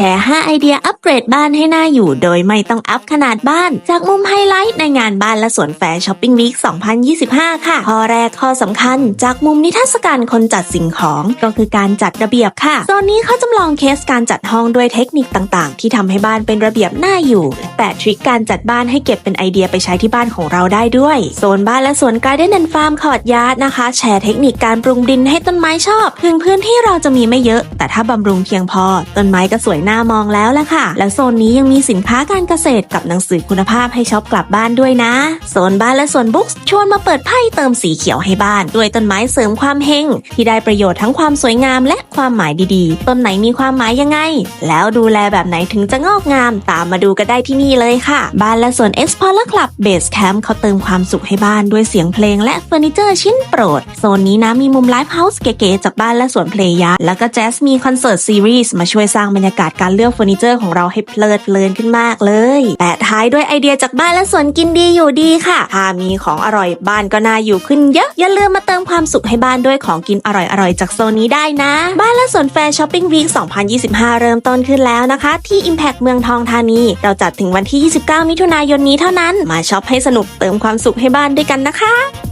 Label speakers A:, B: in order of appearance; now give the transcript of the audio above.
A: แชร์ 5 ไอเดียอัปเกรดบ้านให้น่าอยู่ โดยไม่ต้องอัพขนาดบ้าน จากมุมไฮไลท์ในงานบ้านและสวนแฟร์ช้อปปิ้งวีค 2025 ค่ะ ข้อแรกข้อสำคัญ จากมุมนิทรรศการคนจัดสิ่งของก็คือการจัดระเบียบค่ะ โซนนี้เขาจำลองเคสการจัดห้องด้วยเทคนิคต่างๆ ที่ทำให้บ้านเป็นระเบียบน่าอยู่ แต่ทริคการจัดบ้านให้เก็บเป็นไอเดียไปใช้ที่บ้านของเราได้ด้วย โซนบ้านและสวนการ์เด้นแอนด์ฟาร์มคอร์ดยาร์ดนะคะ แชร์เทคนิคการปรุงดินให้ต้นไม้ชอบ ถึงพื้นที่เราจะมีไม่เยอะ แต่ถ้าบำรุงเพียงพอต้นไม้ก็สวยน่ามองแล้วละค่ะ และโซนนี้ยังมีสินค้าการเกษตรกับหนังสือคุณภาพให้ช็อปกลับบ้านด้วยนะ โซนบ้านและสวนบุ๊กชวนมาเปิดไพ่เติมสีเขียวให้บ้าน ด้วยต้นไม้เสริมความเฮงที่ได้ประโยชน์ทั้งความสวยงามและความหมายดีๆ ต้นไหนมีความหมายยังไง แล้วดูแลแบบไหนถึงจะงอกงาม ตามมาดูกันได้ที่นี่เลยค่ะ บ้านและสวน Explorer Club Base Camp เขาเติมความสุขให้บ้านด้วยเสียงเพลงและเฟอร์นิเจอร์ชิ้นโปรด โซนนี้นะมีมุมไลฟ์เฮาส์เก๋ๆจากบ้านและสวนเพลย์ยาร์ดแล้วก็แจ๊สมีคอนเสิร์ตซีรีส์มาช่วยสร้างบรรยากาศการเลือกเฟอร์นิเจอร์ของเราให้เพลิดเพลินขึ้นมากเลยแต่ท้ายด้วยไอเดียจากบ้านและสวนกินดีอยู่ดีค่ะถ้ามีของอร่อยบ้านก็น่าอยู่ขึ้นเยอะอย่าลืมมาเติมความสุขให้บ้านด้วยของกินอร่อยๆจากโซนนี้ได้นะ บ้านและสวนแฟร์ช้อปปิ้งวีค2025 เริ่มต้นขึ้นแล้วนะคะ ที่ Impact เมืองทองธานี เราจัดถึงวันที่ 29 มิถุนายนนี้เท่านั้น มาช็อปให้สนุกเติมความสุขให้บ้านด้วยกันนะคะ